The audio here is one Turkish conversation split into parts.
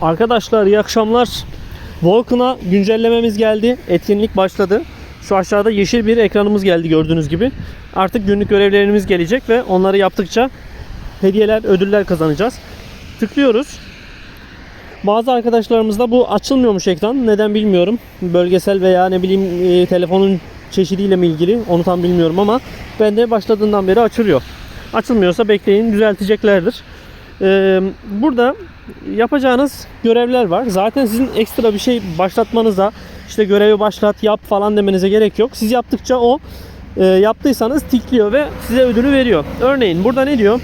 Arkadaşlar iyi akşamlar. Volkan'a güncellememiz geldi. Etkinlik başladı. Şu aşağıda yeşil bir ekranımız geldi gördüğünüz gibi. Artık günlük görevlerimiz gelecek ve onları yaptıkça hediyeler, ödüller kazanacağız. Tıklıyoruz. Bazı arkadaşlarımızda bu açılmıyormuş ekran. Neden bilmiyorum. Bölgesel veya ne bileyim e, telefonun çeşidiyle mi ilgili onu tam bilmiyorum ama bende başladığından beri açılıyor. Açılmıyorsa bekleyin düzelteceklerdir. Burada yapacağınız görevler var. Zaten sizin ekstra bir şey başlatmanıza işte görevi başlat yap falan demenize gerek yok. Siz yaptıkça o e, yaptıysanız tikliyor ve size ödülü veriyor. Örneğin burada ne diyor?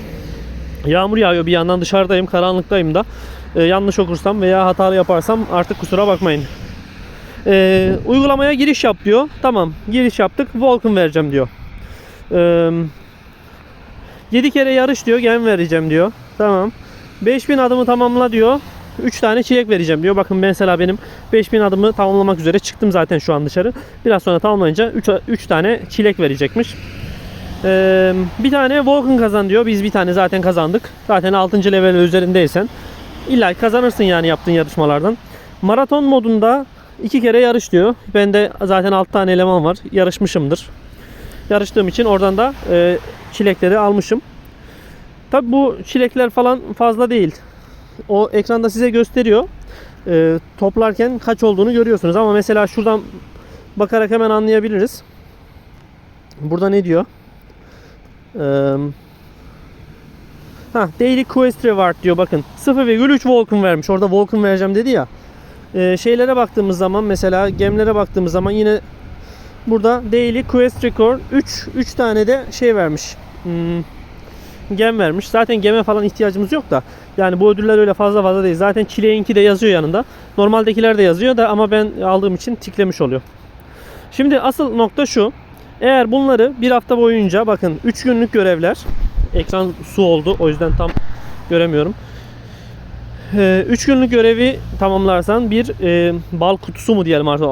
Yağmur yağıyor bir yandan dışarıdayım karanlıktayım da yanlış okursam veya hatalı yaparsam artık kusura bakmayın. Ee, uygulamaya giriş yap diyor. Tamam giriş yaptık Vulcan vereceğim diyor. Ee, 7 kere yarış diyor gem vereceğim diyor. Tamam. 5000 adımı tamamla diyor. 3 tane çilek vereceğim diyor. Bakın mesela benim 5000 adımı tamamlamak üzere çıktım zaten şu an dışarı. Biraz sonra tamamlayınca 3, 3 tane çilek verecekmiş. Ee, bir tane Vulcan kazan diyor. Biz bir tane zaten kazandık. Zaten 6. level üzerindeysen illa kazanırsın yani yaptığın yarışmalardan. Maraton modunda iki kere yarış diyor. Bende zaten 6 tane eleman var. Yarışmışımdır. Yarıştığım için oradan da e, çilekleri almışım. Tabi bu çilekler falan fazla değil. O ekranda size gösteriyor. E, toplarken kaç olduğunu görüyorsunuz ama mesela şuradan bakarak hemen anlayabiliriz. Burada ne diyor? Eee Ha, Daily Quest Reward diyor bakın. 0,3 Vulcan vermiş. Orada Vulcan vereceğim dedi ya. Ee, şeylere baktığımız zaman mesela gemlere baktığımız zaman yine burada Daily Quest Record 3 3 tane de şey vermiş. Hmm, gem vermiş. Zaten geme falan ihtiyacımız yok da. Yani bu ödüller öyle fazla fazla değil. Zaten çileğinki de yazıyor yanında. Normaldekiler de yazıyor da ama ben aldığım için tiklemiş oluyor. Şimdi asıl nokta şu. Eğer bunları bir hafta boyunca bakın 3 günlük görevler ekran su oldu. O yüzden tam göremiyorum. 3 günlük görevi tamamlarsan bir e, bal kutusu mu diyelim artık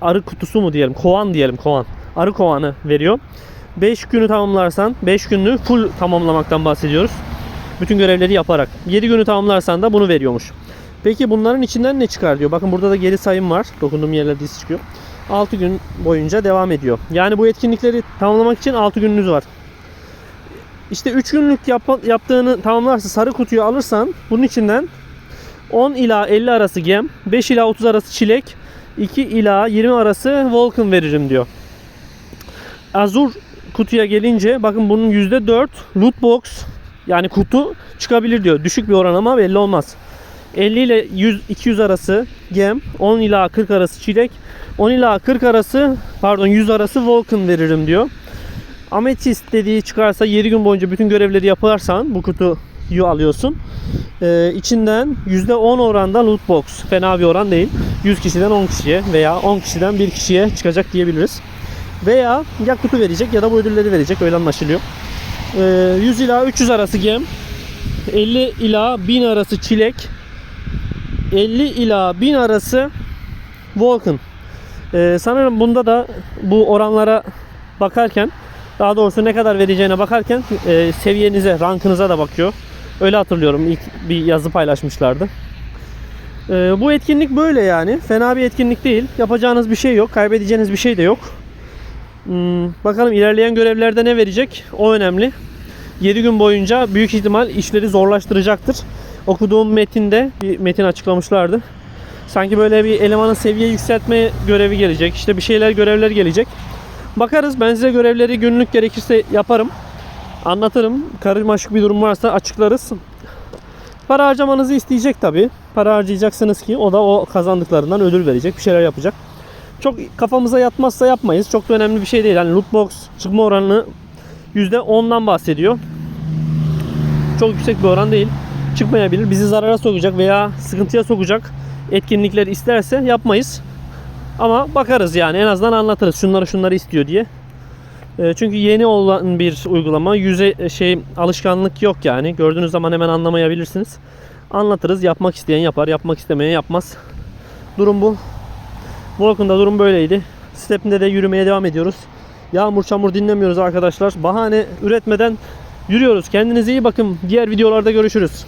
arı kutusu mu diyelim kovan diyelim kovan arı kovanı veriyor. 5 günü tamamlarsan 5 günlüğü full tamamlamaktan bahsediyoruz. Bütün görevleri yaparak. 7 günü tamamlarsan da bunu veriyormuş. Peki bunların içinden ne çıkar diyor. Bakın burada da geri sayım var. Dokunduğum yerlerde diz çıkıyor. 6 gün boyunca devam ediyor. Yani bu etkinlikleri tamamlamak için 6 gününüz var. İşte 3 günlük yap- yaptığını tamamlarsa sarı kutuyu alırsan bunun içinden 10 ila 50 arası gem, 5 ila 30 arası çilek, 2 ila 20 arası Vulcan veririm diyor. Azur kutuya gelince bakın bunun %4 loot box yani kutu çıkabilir diyor. Düşük bir oran ama belli olmaz. 50 ile 100 200 arası gem, 10 ila 40 arası çilek, 10 ila 40 arası pardon 100 arası Vulcan veririm diyor. Ametist dediği çıkarsa 7 gün boyunca bütün görevleri yaparsan bu kutuyu alıyorsun. Ee, içinden %10 oranda loot box. Fena bir oran değil. 100 kişiden 10 kişiye veya 10 kişiden 1 kişiye çıkacak diyebiliriz. Veya ya kutu verecek ya da bu ödülleri verecek öyle anlaşılıyor. Ee, 100 ila 300 arası gem. 50 ila 1000 arası çilek. 50 ila 1000 arası Vulcan. Ee, sanırım bunda da bu oranlara bakarken daha doğrusu ne kadar vereceğine bakarken e, seviyenize, rankınıza da bakıyor. Öyle hatırlıyorum ilk bir yazı paylaşmışlardı. E, bu etkinlik böyle yani. Fena bir etkinlik değil. Yapacağınız bir şey yok. Kaybedeceğiniz bir şey de yok. Hmm, bakalım ilerleyen görevlerde ne verecek? O önemli. 7 gün boyunca büyük ihtimal işleri zorlaştıracaktır. Okuduğum metinde bir metin açıklamışlardı. Sanki böyle bir elemanın seviye yükseltme görevi gelecek. İşte bir şeyler görevler gelecek. Bakarız. Ben size görevleri günlük gerekirse yaparım. Anlatırım. Karmaşık bir durum varsa açıklarız. Para harcamanızı isteyecek tabi. Para harcayacaksınız ki o da o kazandıklarından ödül verecek. Bir şeyler yapacak. Çok kafamıza yatmazsa yapmayız. Çok da önemli bir şey değil. Yani loot box çıkma oranını %10'dan bahsediyor. Çok yüksek bir oran değil. Çıkmayabilir. Bizi zarara sokacak veya sıkıntıya sokacak etkinlikler isterse yapmayız. Ama bakarız yani en azından anlatırız şunları şunları istiyor diye. E, çünkü yeni olan bir uygulama yüze şey alışkanlık yok yani. Gördüğünüz zaman hemen anlamayabilirsiniz. Anlatırız. Yapmak isteyen yapar, yapmak istemeyen yapmaz. Durum bu. Volkan'da durum böyleydi. Step'inde de yürümeye devam ediyoruz. Yağmur çamur dinlemiyoruz arkadaşlar. Bahane üretmeden yürüyoruz. Kendinize iyi bakın. Diğer videolarda görüşürüz.